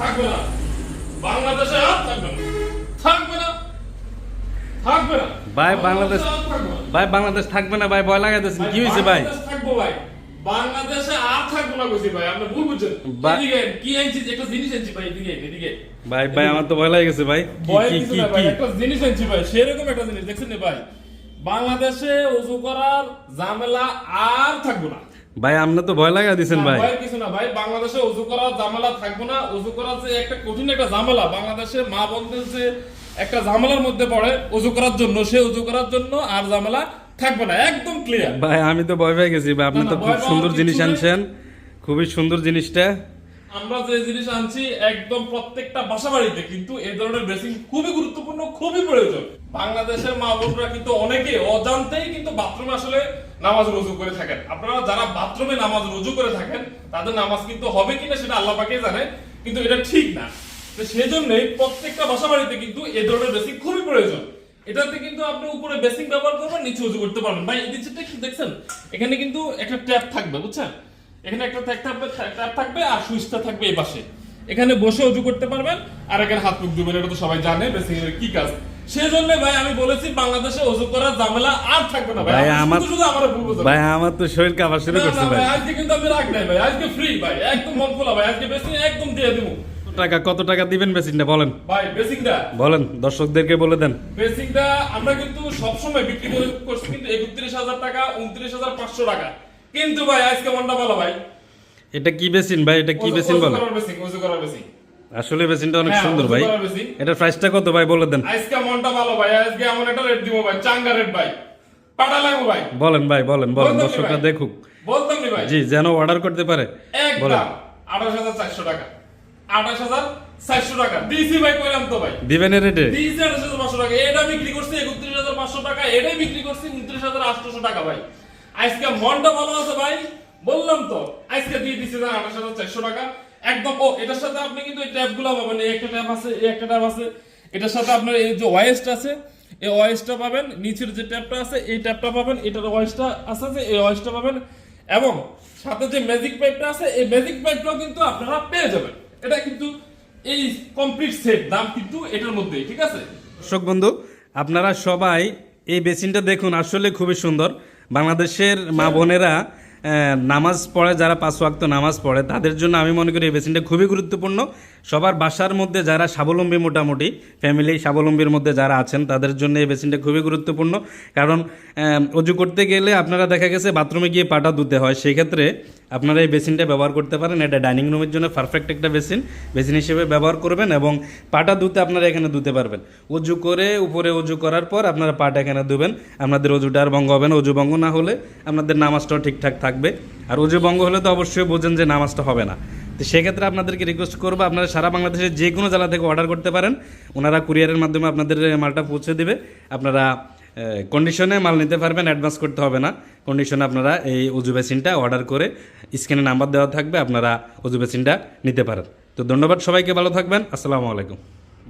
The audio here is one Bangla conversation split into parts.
থাকবে না। বাংলাদেশে আর থাকবে না। থাকবে না। থাকবে না। ভাই, বাংলাদেশ-। ভাই বাংলাদেশ থাকবে না ভাই ভয় লাগাইতেছেন। কি হয়েছে ভাই? থাকব ভাই। বাংলাদেশে আর থাকব না কইছি ভাই। আপনি ভুল বুঝছেন। এদিকে কি আনছি একটা জিনিস আনছি ভাই এদিকে এদিকে ভাই ভাই আমার তো ভয় লাগেছে ভাই। কি কি কি? একটা জিনিস আনছি ভাই। সেরকম একটা জিনিস দেখছেন না ভাই? বাংলাদেশে উজু করার ঝামেলা আর থাকব না। ভাই আপনি তো ভয় লাগা দিছেন ভাই। ভয়ের কিছু না ভাই বাংলাদেশে উজু করার ঝামেলা থাকব না। উজু করার যে একটা কঠিন একটা ঝামেলা বাংলাদেশে মা বোনদের যে একটা ঝামেলার মধ্যে পড়ে উজু করার জন্য সে উজু করার জন্য আর ঝামেলা থাকবে না একদম ক্লিয়ার ভাই আমি তো ভয় পেয়ে গেছি ভাই আপনি তো খুব সুন্দর জিনিস আনছেন খুবই সুন্দর জিনিসটা। আমরা যে জিনিস আনছি একদম প্রত্যেকটা বাসা বাড়িতে কিন্তু এই ধরনের বেসিং খুবই গুরুত্বপূর্ণ খুবই প্রয়োজন। বাংলাদেশের মা বোনরা কিন্তু অনেকে অজান্তেই কিন্তু বাথরুমে আসলে নামাজ রুজু করে থাকেন। আপনারা যারা বাথরুমে নামাজ রুজু করে থাকেন, তাদের নামাজ কিন্তু হবে কিনা সেটা আল্লাহ পাকে জানে, কিন্তু এটা ঠিক না। তো সেজন্যই প্রত্যেকটা বাসা বাড়িতে কিন্তু এই ধরনের বেসিং খুবই প্রয়োজন। এটাতে কিন্তু আপনি উপরে বেসিক ব্যবহার করবেন, নিচে উজু করতে পারবেন। ভাই, এই নিচেটা কি দেখছেন? এখানে কিন্তু একটা ট্যাপ থাকবে, বুঝছেন? এখানে একটা ট্যাপ থাকবে ট্যাপ থাকবে আর সুইচটা থাকবে এই পাশে। এখানে বসে উজু করতে পারবেন, আর এখানে হাত মুখ ধুবেন, এটা তো সবাই জানে বেসিং এর কি কাজ? সেজন্য ভাই আমি বলেছি বাংলাদেশে উজু করার ঝামেলা আর থাকবে না ভাই। ভাই, আমার- শুধু শুধু আমার ভুল বুঝবেন। ভাই আমার তো শরীর কাঁপা শুরু করছে ভাই ভাই, আজকে কিন্তু আমি রাখ নাই ভাই আজকে ফ্রি ভাই একদম মন খোলা ভাই আজকে বেসিং একদম দিয়ে দিব। কত টাকা কত টাকা দিবেন বেসিনটা বলেন। ভাই বেসিংটা বলেন দর্শকদেরকে বলে দেন। বেসিংটা আমরা কিন্তু সবসময় বিক্রি করে করছি কিন্তু একত্রিশ হাজার টাকা উনত্রিশ হাজার পাঁচশো টাকা। কিন্তু ভাই আজকে মনটা ভালো ভাই। এটা কি বেসিন ভাই? এটা কি বেসিন বলে বেসিং করার বেসিং আসলে বেসিনটা অনেক হ্যাঁ, সুন্দর ভাই। এটার প্রাইসটা কত ভাই বলে দেন। আজকে মনটা ভালো ভাই আজকে এমন একটা রেট দিব ভাই চাঙ্গা রেট ভাই। পাটা লাগবো ভাই। বলেন ভাই বলেন বলেন দর্শকরা দেখুক। বলতাম নি ভাই। জি যেন অর্ডার করতে পারে বলেন। একদম আঠাশ হাজার চারশো টাকা। আঠাশ হাজার চারশো টাকা। দিয়েছি ভাই কইলাম তো ভাই। দিবেন এর রেটে দিয়েছি আঠাশ হাজার পাঁচশো টাকা। এটা বিক্রি করছি একত্রিশ হাজার পাঁচশো টাকা এটাই বিক্রি করছি উনত্রিশ হাজার আটশোশো টাকা ভাই। আজকে মনটা ভালো আছে ভাই বললাম তো। আজকে দিয়ে হাজার চারশো টাকা। একদম, ও, এটার সাথে আপনি কিন্তু এই ট্যাপগুলো পাবেন। এই একটা ট্যাপ আছে, এই একটা ট্যাপ আছে। এটার সাথে আপনার এই যে ওয়েস্ট আছে, এই ওয়েস্টটা পাবেন। নিচের যে ট্যাপটা আছে, এই ট্যাপটা পাবেন। এটার ওয়েস্টটা আছে যে, এই ওয়েস্টটা পাবেন। এবং সাথে যে ম্যাজিক পাইপটা আছে, এই ম্যাজিক পাইপটাও কিন্তু আপনারা পেয়ে যাবেন। এটা কিন্তু এই কমপ্লিট সেট দাম কিন্তু এটার মধ্যেই, ঠিক আছে? দর্শক বন্ধু, আপনারা সবাই এই বেসিনটা দেখুন, আসলে খুবই সুন্দর। বাংলাদেশের মা বোনেরা নামাজ পড়ে, যারা পাঁচ ওয়াক্ত নামাজ পড়ে, তাদের জন্য আমি মনে করি এই বেসিনটা খুবই গুরুত্বপূর্ণ। সবার বাসার মধ্যে যারা স্বাবলম্বী মোটামুটি ফ্যামিলি স্বাবলম্বীর মধ্যে যারা আছেন, তাদের জন্য এই বেসিনটা খুবই গুরুত্বপূর্ণ। কারণ অজু করতে গেলে আপনারা দেখা গেছে বাথরুমে গিয়ে পাটা ধুতে হয়। সেই ক্ষেত্রে আপনারা এই বেসিনটা ব্যবহার করতে পারেন। এটা ডাইনিং রুমের জন্য পারফেক্ট একটা বেসিন বেসিন হিসেবে ব্যবহার করবেন এবং পাটা ধুতে আপনারা এখানে ধুতে পারবেন। উজু করে, উপরে উজু করার পর আপনারা পাটা এখানে ধুবেন। আপনাদের অজুটা আর ভঙ্গ হবে না। অজু ভঙ্গ না হলে আপনাদের নামাজটাও ঠিকঠাক থাকবে। আর অজু ভঙ্গ হলে তো অবশ্যই বোঝেন যে নামাজটা হবে না। তো সেক্ষেত্রে আপনাদেরকে রিকোয়েস্ট করব আপনারা সারা বাংলাদেশের যে কোনো জেলা থেকে অর্ডার করতে পারেন। ওনারা কুরিয়ারের মাধ্যমে আপনাদের মালটা পৌঁছে দেবে। আপনারা কন্ডিশনে মাল নিতে পারবেন অ্যাডভান্স করতে হবে না। কন্ডিশনে আপনারা এই উজু বেসিনটা অর্ডার করে স্ক্রিনে নাম্বার দেওয়া থাকবে আপনারা উজু বেসিনটা নিতে পারেন। তো ধন্যবাদ সবাইকে ভালো থাকবেন আসসালামু আলাইকুম।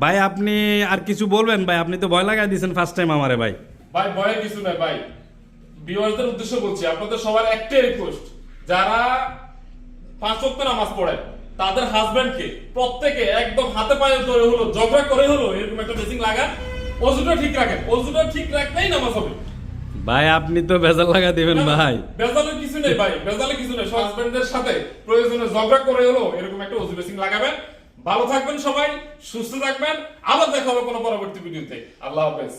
ভাই আপনি আর কিছু বলবেন? ভাই আপনি তো ভয় লাগাই দিয়েছেন ফার্স্ট টাইম আমারে ভাই। ভাই ভয়ের কিছু নাই ভাই। ভিউয়ারদের উদ্দেশ্য বলছি আপনাদের সবার একটাই রিকোয়েস্ট যারা পাঁচ ওয়াক্ত নামাজ পড়ে। তাদের হাজবেন্ডকে প্রত্যেকে একদম হাতে পায়ে ধরে হলো ঝগড়া করে হলো এরকম একটা লাগান। অজুটা ঠিক রাখেন। অজুটা ঠিক রাখলেই নামাজ হবে। ভাই আপনি তো বেজাল লাগা দিবেন ভাই। বেজালের কিছু নেই ভাই। বেজালের কিছু নেই। হাজবেন্ডের সাথে প্রয়োজনে ঝগড়া করে হলো এরকম একটা অজু বেসিং লাগাবেন। ভালো থাকবেন সবাই সুস্থ থাকবেন। আবার দেখা হবে কোনো পরবর্তী ভিডিওতে আল্লাহ হাফেজ।